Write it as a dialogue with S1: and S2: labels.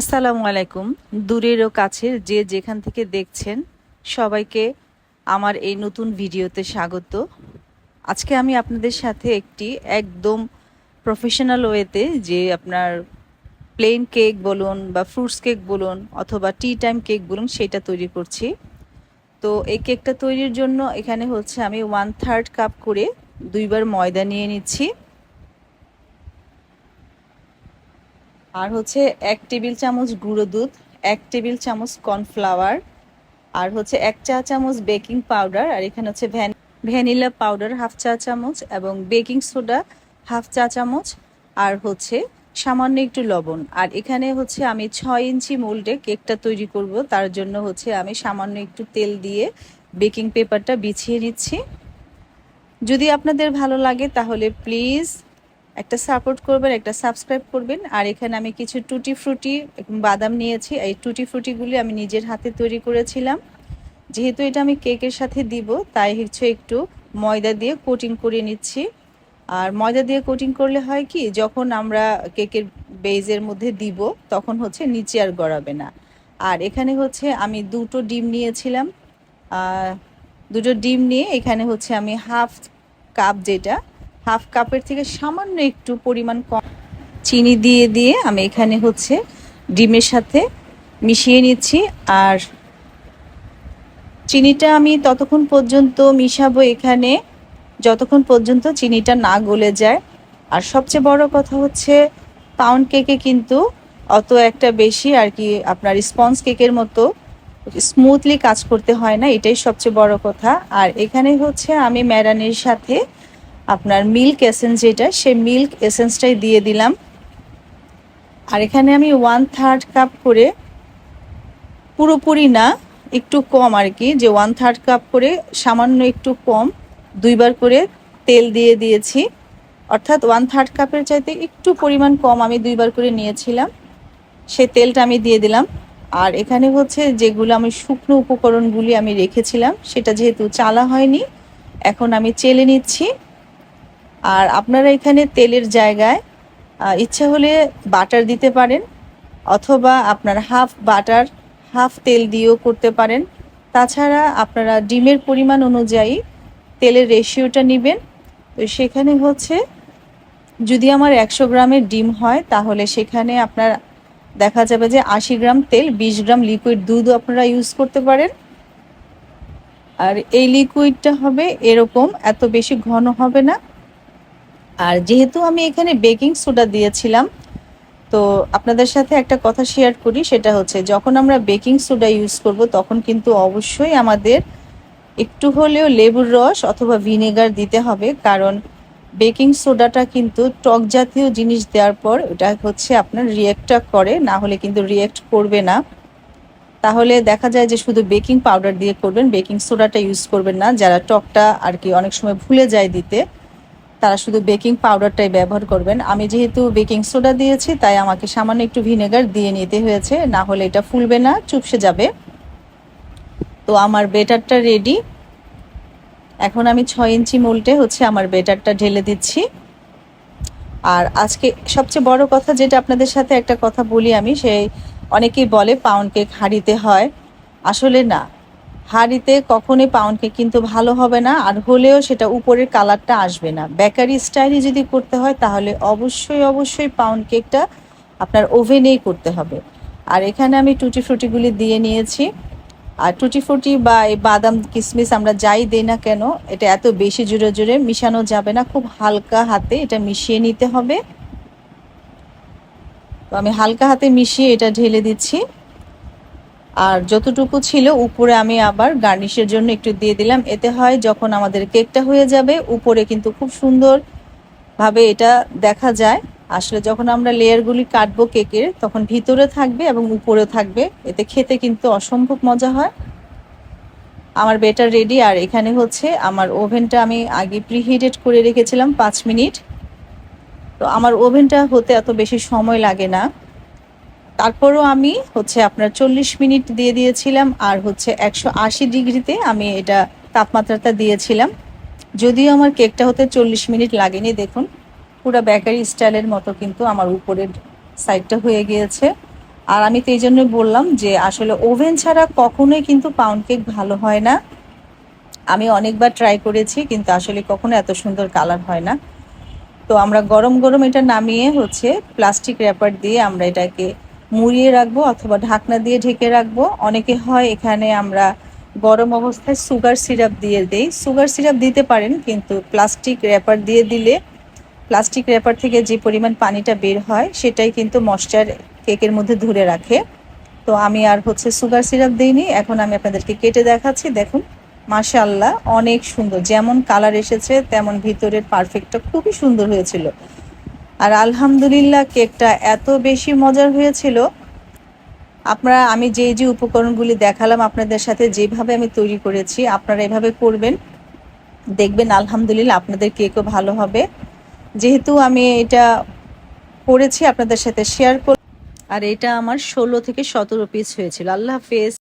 S1: আসসালামু আলাইকুম। দূরের ও কাছের যে যেখান থেকে দেখছেন, সবাইকে আমার এই নতুন ভিডিওতে স্বাগত। আজকে আমি আপনাদের সাথে একটি একদম প্রফেশনাল ওয়েতে যে আপনার প্লেন কেক বলুন বা ফ্রুটস কেক বলুন অথবা টি টাইম কেক বলুন, সেটা তৈরি করছি। তো এই কেকটা তৈরির জন্য এখানে হচ্ছে আমি ওয়ান থার্ড কাপ করে দুইবার ময়দা নিয়ে নিচ্ছি। আর হচ্ছে এক টেবিল চামচ গুঁড়ো দুধ, এক টেবিল চামচ কর্নফ্লাওয়ার, আর হচ্ছে এক চা চামচ বেকিং পাউডার, আর এখানে হচ্ছে ভ্যান, ভ্যানিলা পাউডার হাফ চা চামচ এবং বেকিং সোডা হাফ চা চামচ, আর হচ্ছে সামান্য একটু লবণ। আর এখানে হচ্ছে আমি ছয় ইঞ্চি মোল্ডে কেকটা তৈরি করব, তার জন্য হচ্ছে আমি সামান্য একটু তেল দিয়ে বেকিং পেপারটা বিছিয়ে নিচ্ছি। যদি আপনাদের ভালো লাগে তাহলে প্লিজ একটা সাপোর্ট করবেন, একটা সাবস্ক্রাইব করবেন। আর এখানে আমি কিছু টুটি ফ্রুটি বাদাম নিয়েছি। এই টুটি ফ্রুটিগুলি আমি নিজের হাতে তৈরি করেছিলাম। যেহেতু এটা আমি কেকের সাথে দিব, তাই হচ্ছে একটু ময়দা দিয়ে কোটিং করে নিচ্ছি। আর ময়দা দিয়ে কোটিং করলে হয় কি, যখন আমরা কেকের বেজের মধ্যে দিব, তখন হচ্ছে নিচে আর গড়াবে না। আর এখানে হচ্ছে আমি দুটো ডিম নিয়েছিলাম। দুটো ডিম নিয়ে এখানে হচ্ছে আমি হাফ কাপ যেটা হাফ কাপের থেকে সামান্য একটু পরিমাণ কম চিনি দিয়ে দিয়ে আমি এখানে হচ্ছে ডিমের সাথে মিশিয়ে নিচ্ছি আর চিনিটা আমি ততক্ষণ পর্যন্ত মিশাবো এখানে, যতক্ষণ পর্যন্ত চিনিটা না গলে যায়। আর সবচেয়ে বড় কথা হচ্ছে পাউন্ড কেকে কিন্তু অত একটা বেশি আর কি আপনার স্পঞ্জ কেকের মতো স্মুথলি কাজ করতে হয় না, এটাই সবচেয়ে বড় কথা। আর এখানে হচ্ছে আমি ম্যারানের সাথে আপনার মিল্ক এসেন্স যেটা সে মিল্ক এসেন্সটাই দিয়ে দিলাম। আর এখানে আমি ওয়ান থার্ড কাপ করে, পুরোপুরি না, একটু কম আর কি, যে ওয়ান থার্ড কাপ করে সামান্য একটু কম, দুইবার করে তেল দিয়ে দিয়েছি। অর্থাৎ ওয়ান থার্ড কাপের চাইতে একটু পরিমাণ কম আমি দুইবার করে নিয়েছিলাম। সে তেলটা আমি দিয়ে দিলাম। আর এখানে হচ্ছে যেগুলো আমি শুকনো উপকরণগুলি আমি রেখেছিলাম, সেটা যেহেতু চালা হয়নি, এখন আমি চেলে নিচ্ছি। আর আপনারা এখানে তেলের জায়গায় ইচ্ছা হলে বাটার দিতে পারেন, অথবা আপনার হাফ বাটার, হাফ তেল দিয়েও করতে পারেন। তাছাড়া আপনারা ডিমের পরিমাণ অনুযায়ী তেলের রেশিওটা নেবেন। তো সেখানে হচ্ছে, যদি আমার একশো গ্রামের ডিম হয়, তাহলে সেখানে আপনার দেখা যাবে যে আশি গ্রাম তেল, বিশ গ্রাম লিকুইড দুধও আপনারা ইউজ করতে পারেন। আর এই লিকুইডটা হবে এরকম, এত বেশি ঘন হবে না। আর যেহেতু আমি এখানে বেকিং সোডা দিয়েছিলাম, তো আপনাদের সাথে একটা কথা শেয়ার করি, সেটা হচ্ছে যখন আমরা বেকিং সোডা ইউজ করব, তখন কিন্তু অবশ্যই আমাদের একটু হলেও লেবুর রস অথবা ভিনেগার দিতে হবে, কারণ বেকিং সোডাটা কিন্তু টক জাতীয় জিনিস দেওয়ার পর এটা হচ্ছে আপনার রিয়েক্টটা করে, না হলে কিন্তু রিয়েক্ট করবে না। তাহলে দেখা যায় যে শুধু বেকিং পাউডার দিয়ে করবেন, বেকিং সোডাটা ইউজ করবেন না, যারা টকটা আর কি অনেক সময় ভুলে যায় দিতে। তারা শুধু বেকিং পাউডারটাই ব্যবহার করবেন। আমি যেহেতু বেকিং সোডা দিয়েছি, তাই আমাকে সামান্য একটু ভিনেগার দিয়ে নিতে হয়েছে। না হলে এটা ফুলবে না, চুপসে যাবে। তো আমার বেটারটা রেডি এখন আমি ছয় ইঞ্চি মোল্টে হচ্ছে আমার বেটারটা ঢেলে দিচ্ছি। আর আজকে সবচেয়ে বড় কথা যেটা আপনাদের সাথে একটা কথা বলি আমি, সেই অনেকেই বলে পাউন্ড কেক হাঁড়িতে হয়। আসলে না হাঁড়িতে কখনোই পাউন্ড কেক কিন্তু ভালো হবে না, আর হলেও সেটা উপরের কালারটা আসবে না। বেকারি স্টাইলে যদি করতে হয়, তাহলে অবশ্যই অবশ্যই পাউন্ড কেকটা আপনার ওভেনেই করতে হবে। আর এখানে আমি টুটি ফ্রুটিগুলি দিয়ে নিয়েছি। আর টুটি ফ্রুটি বা এই বাদাম কিশমিশ আমরা যাই দিই না কেন, এটা এত বেশি জুড়ে জুড়ে মিশানো যাবে না, খুব হালকা হাতে এটা মিশিয়ে নিতে হবে। তো আমি হালকা হাতে মিশিয়ে এটা ঢেলে দিচ্ছি। আর যতটুকু ছিল, উপরে আমি আবার গার্নিশের জন্য একটু দিয়ে দিলাম। এতে হয় যখন আমাদের কেকটা হয়ে যাবে, উপরে কিন্তু খুব সুন্দর ভাবে এটা দেখা যায়। আসলে যখন আমরা লেয়ারগুলি কাটবো কেকের, তখন ভিতরে থাকবে এবং উপরে থাকবে। এতে খেতে কিন্তু অসম্ভব মজা হয়। আমার বেটার রেডি, আর এখানে হচ্ছে আমার ওভেনটা আমি আগে প্রিহিটেড করে রেখেছিলাম পাঁচ মিনিট। তো আমার ওভেনটা হতে এত বেশি সময় লাগে না। তারপরও আমি হচ্ছে আপনার চল্লিশ মিনিট দিয়ে দিয়েছিলাম আর হচ্ছে একশো আশি ডিগ্রিতে আমি এটা তাপমাত্রাটা দিয়েছিলাম। যদিও আমার কেকটা হতে চল্লিশ মিনিট লাগেনি, দেখুন, পুরো বেকারি স্টাইলের মতো কিন্তু আমার উপরের সাইডটা হয়ে গিয়েছে। আর আমি তো এই জন্য বললাম যে আসলে ওভেন ছাড়া কখনোই কিন্তু পাউন্ড কেক ভালো হয় না। আমি অনেকবার ট্রাই করেছি, কিন্তু আসলে কখনো এত সুন্দর কালার হয় না। তো আমরা গরম গরম এটা নামিয়ে হচ্ছে প্লাস্টিক র্যাপার দিয়ে আমরা এটাকে মুড়িয়ে রাখব অথবা ঢাকনা দিয়ে ঢেকে রাখব। অনেকে হয় এখানে আমরা গরম অবস্থায় সুগার সিরাপ দিয়ে দেই। সুগার সিরাপ দিতে পারেন, কিন্তু প্লাস্টিক র্যাপার দিয়ে দিলে, প্লাস্টিক র্যাপার থেকে যে পরিমাণ পানিটা বের হয়, সেটাই কিন্তু মশচার কেকের মধ্যে ধরে রাখে। তো আমি আর হচ্ছে সুগার সিরাপ দিইনি, এখন আমি আপনাদেরকে কেটে দেখাচ্ছি। দেখুন মাশাল্লাহ অনেক সুন্দর। যেমন কালার এসেছে, তেমন ভিতরের পারফেক্টটা খুবই সুন্দর হয়েছিল। আর আলহামদুলিল্লাহ কেকটা এত বেশি মজার হয়েছিল। আপনারা, আমি যে যে উপকরণগুলি দেখালাম আপনাদের সাথে যেভাবে আমি তৈরি করেছি, আপনারা এভাবে করবেন। দেখবেন আলহামদুলিল্লাহ আপনাদের কেকও ভালো হবে। যেহেতু আমি এটা করেছি আপনাদের সাথে শেয়ার কর আর এটা আমার ষোলো থেকে সতেরো পিস হয়েছিল। আল্লাহ হাফেজ।